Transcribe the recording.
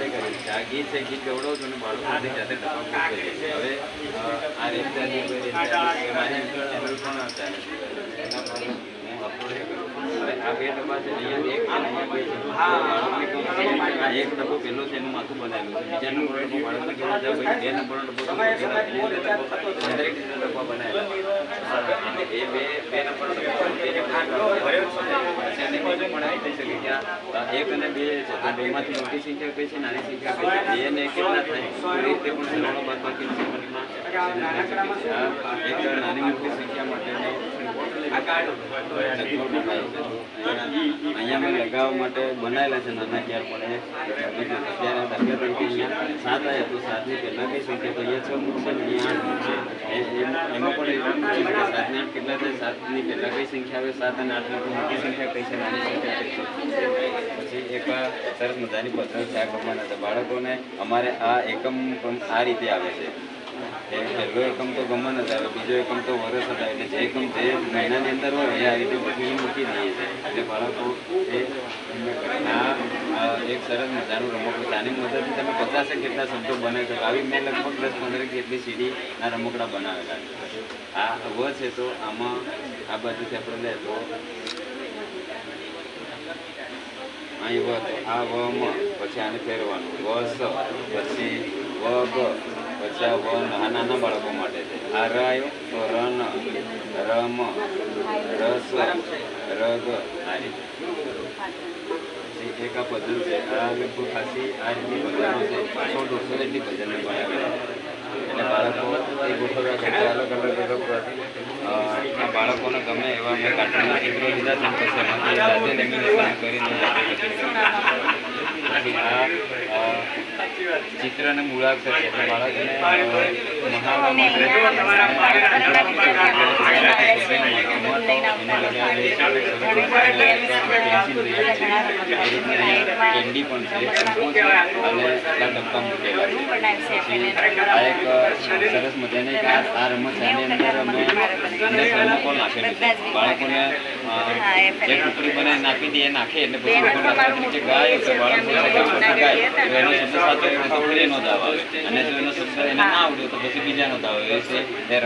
જાતે કરી છે. આ ગીત છે ગીત ગવડાવું છું અને બાળકો બધી જાતે છે. હવે આ રીતે મારી ચેનલ પણ ચાલે છે. એના પર હું અપલોડ કરું હવે આ બે ડબ્બા છે અહીંયા એક બે બાળકને ડબ્બો પહેલો છે એનું માથું બનાવેલું છે બીજા નંબરનો ડબ્બો બાળકને બે ડબ્બો ડબ્બો દરેક રીતે ડબ્બા બનાવેલા છે અને એ બે બે નંબરનો ડબ્બો તે રીતે પછી આને બીજું પણ આવી થઈ શકે. ત્યાં એક અને બે તો બેમાંથી મોટી સંખ્યા કઈ છે? નાની સંખ્યા કઈ છે? બે ને કેટલા થાય? એ રીતે પણ સરવાળો બાદ બાકી એક નાની મોટી સંખ્યા માટે અહીંયા મેં લગાવવા માટે બનાવેલા છે નાના ક્યાર પણ. અત્યારે દાખલા તરીકે અહીંયા સાત આવ્યા તો સાતની પહેલાં કઈ સંખ્યા તો અહીંયા છ મૂકશે ને અહીંયા આઠ મૂકશે એ- એમ- એમાં પણ એવું પૂછી શકે સાતને આઠ કેટલા થાય સાતની કેટલા કઈ સંખ્યા સાત અને આઠની મોટી સંખ્યા કઈ છે? નાની સંખ્યા પછી એક સરસ મજાની પસંદ આ છે બાળકોને અમારે આ એકમ પણ આ રીતે આવે છે. પહેલો એકમ તો ગમન જ આવે, બીજો એકમ તો વરસ જ આવે, એટલે જે એકમ જે મહિનાની અંદર હોય એ આ રીતે બધી મૂકી દઈએ એટલે બાળકો આ એક સરસ મજાનું રમકડું આની મદદથી તમે પચાસે કેટલા શબ્દો બને છો. આવી મેં લગભગ દસ પંદર કેટલી સીડી આ રમકડા બનાવેલા આ વ છે તો આમાં આ બાજુથી આપણે લે તો અહીં વ આ વ મ પછી આને ફેરવાનું. વ સ પછી વ ગ પછી આ વ ન નાના બાળકો માટે છે. આ ર આવ્યો તો ર ન ર મ ર સ ર ગ આ રીતે એક આ ભજન છે. આ લગભગ ખાસી આ રીતની ભજનો છે. સો દોઢસો જેટલી ભજનને બનાવેલા એટલે બાળકો એ ગોઠવ્યા છે. કે અલગ આ ગમે એવા મેં કાર્ટૂનના ચિત્રો લીધા છે પછી એમાંથી જાતે લેમિનેશન કરીને જાતે લખી પછી આ અ, ચિત્ર અને મૂળાક્ષર છે બાળકને માટે કેન્ડી પણ છે અને એટલા ડબ્બા સરસ મજાની આ રમત છે અંદર અમે થર્મોકોલ નાખેલું બાળકોને જે ટુકડી બનાવી નાખી દઈએ નાખે એટલે પછી તો દાવ આવે અને જો એનો ના આવડ્યો તો પછી બીજાનો દાવ આવે એ